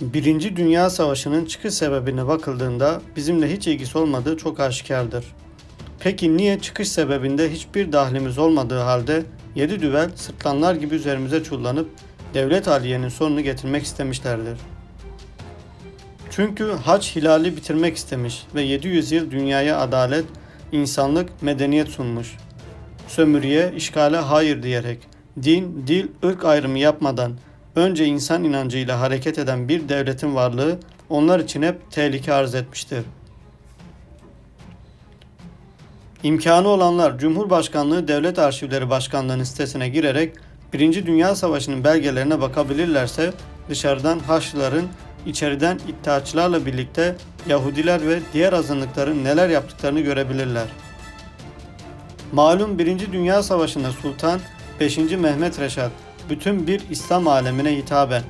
Birinci Dünya Savaşı'nın çıkış sebebine bakıldığında bizimle hiç ilgisi olmadığı çok aşikardır. Peki niye çıkış sebebinde hiçbir dahlimiz olmadığı halde yedi düvel sırtlanlar gibi üzerimize çullanıp devlet aliyenin sonunu getirmek istemişlerdir? Çünkü haç hilali bitirmek istemiş ve 700 yıl dünyaya adalet, insanlık, medeniyet sunmuş. Sömürüye, işgale hayır diyerek, din, dil, ırk ayrımı yapmadan önce insan inancıyla hareket eden bir devletin varlığı onlar için hep tehlike arz etmiştir. İmkanı olanlar Cumhurbaşkanlığı Devlet Arşivleri Başkanlığı'nın sitesine girerek Birinci Dünya Savaşı'nın belgelerine bakabilirlerse dışarıdan Haçlıların içeriden iddiaçılarla birlikte Yahudiler ve diğer azınlıkların neler yaptıklarını görebilirler. Malum 1. Dünya Savaşı'nda Sultan 5. Mehmet Reşat bütün bir İslam alemine hitaben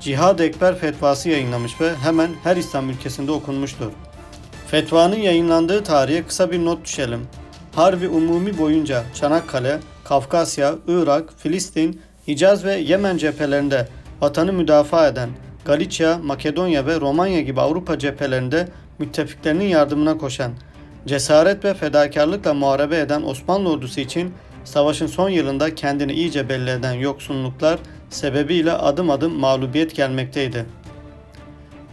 Cihad Ekber fetvası yayınlamış ve hemen her İslam ülkesinde okunmuştur. Fetvanın yayınlandığı tarihe kısa bir not düşelim. Harbi umumi boyunca Çanakkale, Kafkasya, Irak, Filistin, Hicaz ve Yemen cephelerinde vatanı müdafaa eden Galicia, Makedonya ve Romanya gibi Avrupa cephelerinde müttefiklerinin yardımına koşan, cesaret ve fedakarlıkla muharebe eden Osmanlı ordusu için savaşın son yılında kendini iyice belli eden yoksunluklar sebebiyle adım adım mağlubiyet gelmekteydi.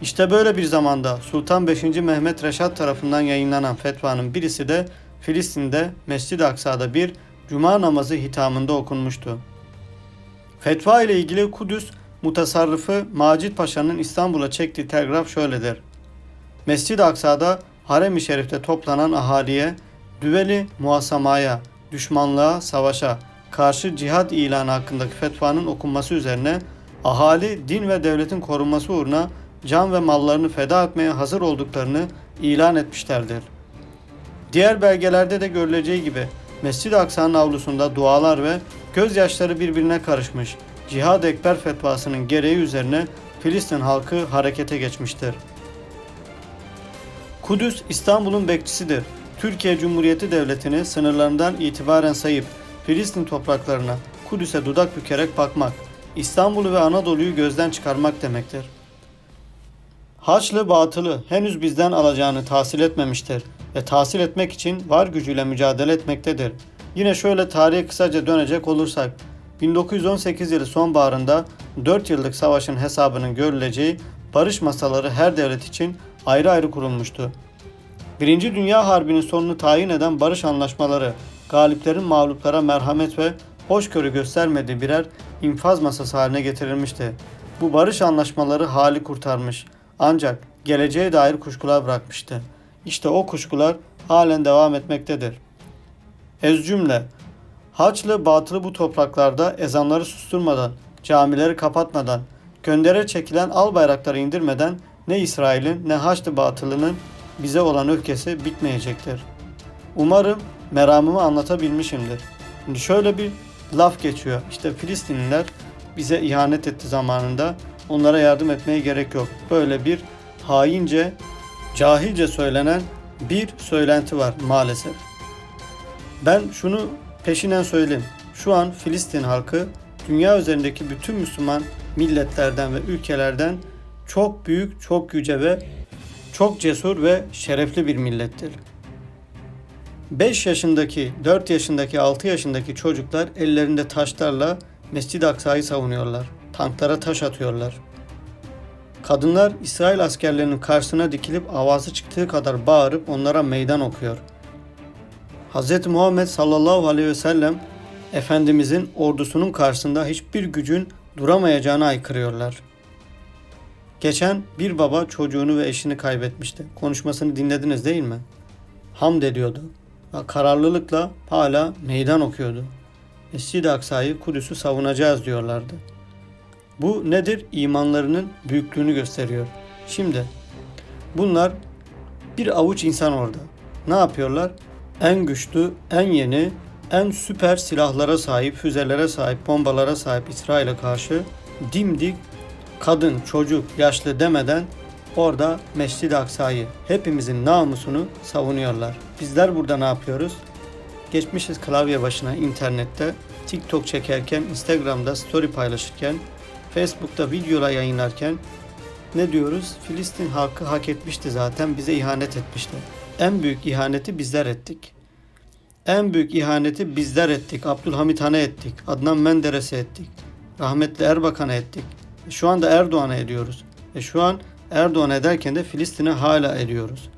İşte böyle bir zamanda Sultan 5. Mehmet Reşat tarafından yayınlanan fetvanın birisi de Filistin'de Mescid-i Aksa'da bir cuma namazı hitamında okunmuştu. Fetva ile ilgili Kudüs mutasarrıfı Macit Paşa'nın İstanbul'a çektiği telgraf şöyledir. Mescid-i Aksa'da harem-i şerifte toplanan ahaliye, düveli muasamaya, düşmanlığa, savaşa karşı cihad ilanı hakkındaki fetvanın okunması üzerine ahali din ve devletin korunması uğruna can ve mallarını feda etmeye hazır olduklarını ilan etmişlerdir. Diğer belgelerde de görüleceği gibi Mescid-i Aksa'nın avlusunda dualar ve gözyaşları birbirine karışmış. Cihad Ekber fetvasının gereği üzerine Filistin halkı harekete geçmiştir. Kudüs İstanbul'un bekçisidir. Türkiye Cumhuriyeti Devleti'ni sınırlarından itibaren sayıp Filistin topraklarına, Kudüs'e dudak bükerek bakmak, İstanbul'u ve Anadolu'yu gözden çıkarmak demektir. Haçlı batılı henüz bizden alacağını tahsil etmemiştir ve tahsil etmek için var gücüyle mücadele etmektedir. Yine şöyle tarihe kısaca dönecek olursak, 1918 yılı sonbaharında 4 yıllık savaşın hesabının görüleceği barış masaları her devlet için ayrı ayrı kurulmuştu. Birinci Dünya Harbi'nin sonunu tayin eden barış anlaşmaları, galiplerin mağluplara merhamet ve hoşgörü göstermediği birer infaz masası haline getirilmişti. Bu barış anlaşmaları hali kurtarmış ancak geleceğe dair kuşkular bırakmıştı. İşte o kuşkular halen devam etmektedir. Ez cümle, Haçlı batılı bu topraklarda ezanları susturmadan, camileri kapatmadan, göndere çekilen al bayrakları indirmeden ne İsrail'in ne Haçlı batılının bize olan öfkesi bitmeyecektir. Umarım meramımı anlatabilmişimdir. Şimdi şöyle bir laf geçiyor. İşte Filistinliler bize ihanet etti zamanında. Onlara yardım etmeye gerek yok. Böyle bir haince, cahilce söylenen bir söylenti var maalesef. Ben şunu peşinen söyleyeyim. Şu an Filistin halkı dünya üzerindeki bütün Müslüman milletlerden ve ülkelerden çok büyük, çok yüce ve çok cesur ve şerefli bir millettir. 5 yaşındaki, 4 yaşındaki, 6 yaşındaki çocuklar ellerinde taşlarla Mescid-i Aksa'yı savunuyorlar. Tanklara taş atıyorlar. Kadınlar İsrail askerlerinin karşısına dikilip avazı çıktığı kadar bağırıp onlara meydan okuyor. Hz. Muhammed sallallahu aleyhi ve sellem Efendimizin ordusunun karşısında hiçbir gücün duramayacağını aykırıyorlar. Geçen bir baba çocuğunu ve eşini kaybetmişti. Konuşmasını dinlediniz değil mi? Hamd ediyordu. Ve kararlılıkla hala meydan okuyordu. Mescid-i Aksa'yı, Kudüs'ü savunacağız diyorlardı. Bu nedir? İmanlarının büyüklüğünü gösteriyor. Şimdi bunlar bir avuç insan orada. Ne yapıyorlar? En güçlü, en yeni, en süper silahlara sahip, füzelere sahip, bombalara sahip İsrail'e karşı dimdik kadın, çocuk, yaşlı demeden orada Mescid-i Aksa'yı hepimizin namusunu savunuyorlar. Bizler burada ne yapıyoruz? Geçmişiz klavye başına internette, TikTok çekerken, Instagram'da story paylaşırken, Facebook'ta videolar yayınlarken ne diyoruz? Filistin halkı hak etmişti zaten bize ihanet etmişti. En büyük ihaneti bizler ettik. En büyük ihaneti bizler ettik. Abdülhamit Han'a ettik. Adnan Menderes'e ettik. Rahmetli Erbakan'a ettik. Şu anda Erdoğan'a ediyoruz. E şu an Erdoğan ederken de Filistin'e hala ediyoruz.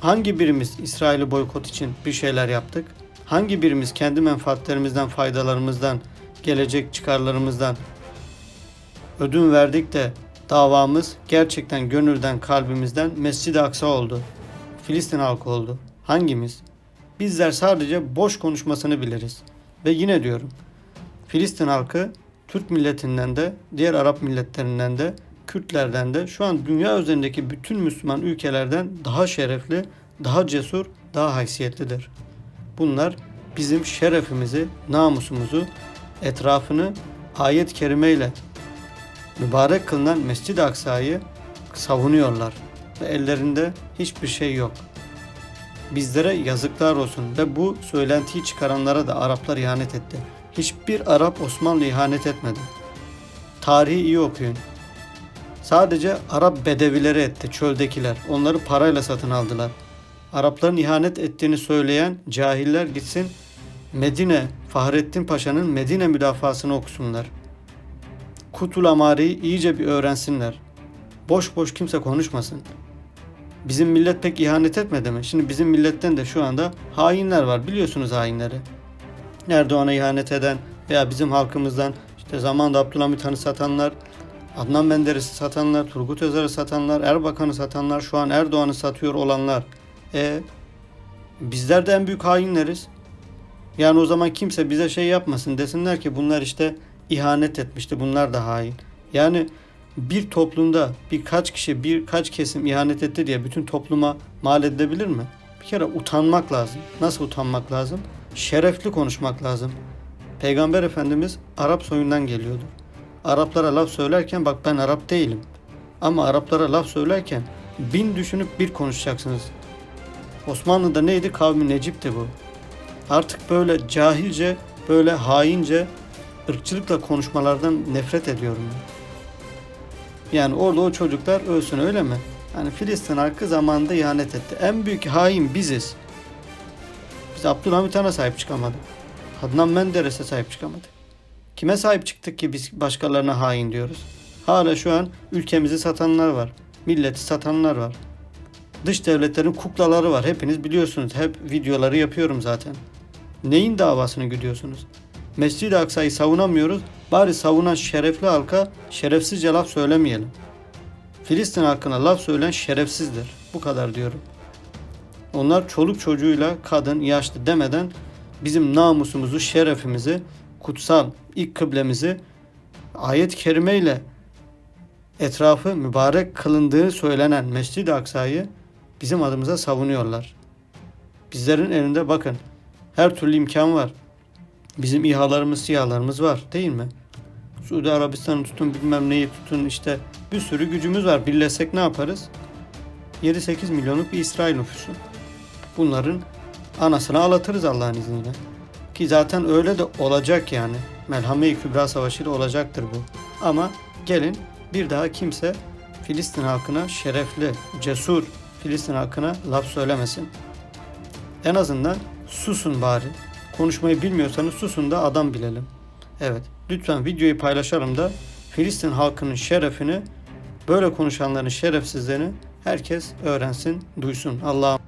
Hangi birimiz İsrail'i boykot için bir şeyler yaptık? Hangi birimiz kendi menfaatlerimizden, faydalarımızdan, gelecek çıkarlarımızdan ödün verdik de davamız gerçekten gönülden, kalbimizden Mescid-i Aksa oldu. Filistin halkı oldu. Hangimiz? Bizler sadece boş konuşmasını biliriz. Ve yine diyorum. Filistin halkı Türk milletinden de, diğer Arap milletlerinden de, Kürtlerden de şu an dünya üzerindeki bütün Müslüman ülkelerden daha şerefli, daha cesur, daha haysiyetlidir. Bunlar bizim şerefimizi, namusumuzu, etrafını ayet-i kerimeyle mübarek kılınan Mescid-i Aksa'yı savunuyorlar ve ellerinde hiçbir şey yok. Bizlere yazıklar olsun ve bu söylentiyi çıkaranlara da Araplar ihanet etti. Hiçbir Arap Osmanlı ihanet etmedi. Tarihi iyi okuyun. Sadece Arap bedevileri etti, çöldekiler. Onları parayla satın aldılar. Arapların ihanet ettiğini söyleyen cahiller gitsin Medine, Fahrettin Paşa'nın Medine müdafasını okusunlar. Kutul Amari'yi iyice bir öğrensinler. Boş boş kimse konuşmasın. Bizim millet pek ihanet etmedi mi? Şimdi bizim milletten de şu anda hainler var. Biliyorsunuz hainleri. Erdoğan'a ihanet eden veya bizim halkımızdan işte zamanında Abdülhamit Han'ı satanlar, Adnan Menderes'i satanlar, Turgut Özer'i satanlar, Erbakan'ı satanlar, şu an Erdoğan'ı satıyor olanlar. E bizler de en büyük hainleriz. Yani o zaman kimse bize şey yapmasın desinler ki bunlar işte ihanet etmişti. Bunlar da hain. Yani bir toplumda birkaç kişi, birkaç kesim ihanet etti diye bütün topluma mal edilebilir mi? Bir kere utanmak lazım. Nasıl utanmak lazım? Şerefli konuşmak lazım. Peygamber Efendimiz Arap soyundan geliyordu. Araplara laf söylerken bak ben Arap değilim. Ama Araplara laf söylerken bin düşünüp bir konuşacaksınız. Osmanlı'da neydi? Kavmi Necip'ti bu. Artık böyle cahilce, böyle haince ırkçılıkla konuşmalardan nefret ediyorum. Yani orada o çocuklar ölsün öyle mi? Yani Filistin halkı zamanında ihanet etti. En büyük hain biziz. Biz Abdülhamit Han'a sahip çıkamadık. Adnan Menderes'e sahip çıkamadık. Kime sahip çıktık ki biz başkalarına hain diyoruz? Hala şu an ülkemizi satanlar var. Milleti satanlar var. Dış devletlerin kuklaları var. Hepiniz biliyorsunuz. Hep videoları yapıyorum zaten. Neyin davasını güdüyorsunuz? Mescid-i Aksa'yı savunamıyoruz. Bari savunan şerefli halka şerefsizce laf söylemeyelim. Filistin halkına laf söyleyen şerefsizdir. Bu kadar diyorum. Onlar çoluk çocuğuyla kadın, yaşlı demeden bizim namusumuzu, şerefimizi, kutsal ilk kıblemizi ayet-i kerimeyle etrafı mübarek kılındığı söylenen Mescid-i Aksa'yı bizim adımıza savunuyorlar. Bizlerin elinde bakın her türlü imkan var. Bizim İHA'larımız, SİHA'larımız var değil mi? Suudi Arabistan'ı tutun bilmem neyi tutun işte bir sürü gücümüz var. Birleşsek ne yaparız? 7-8 milyonluk bir İsrail nüfusu. Bunların anasını ağlatırız Allah'ın izniyle. Ki zaten öyle de olacak yani. Melhame-i Kübra Savaşı da olacaktır bu. Ama gelin bir daha kimse Filistin halkına şerefli, cesur Filistin halkına laf söylemesin. En azından susun bari. Konuşmayı bilmiyorsanız susun da adam bilelim. Evet, lütfen videoyu paylaşalım da Filistin halkının şerefini, böyle konuşanların şerefsizlerini herkes öğrensin, duysun. Allah'a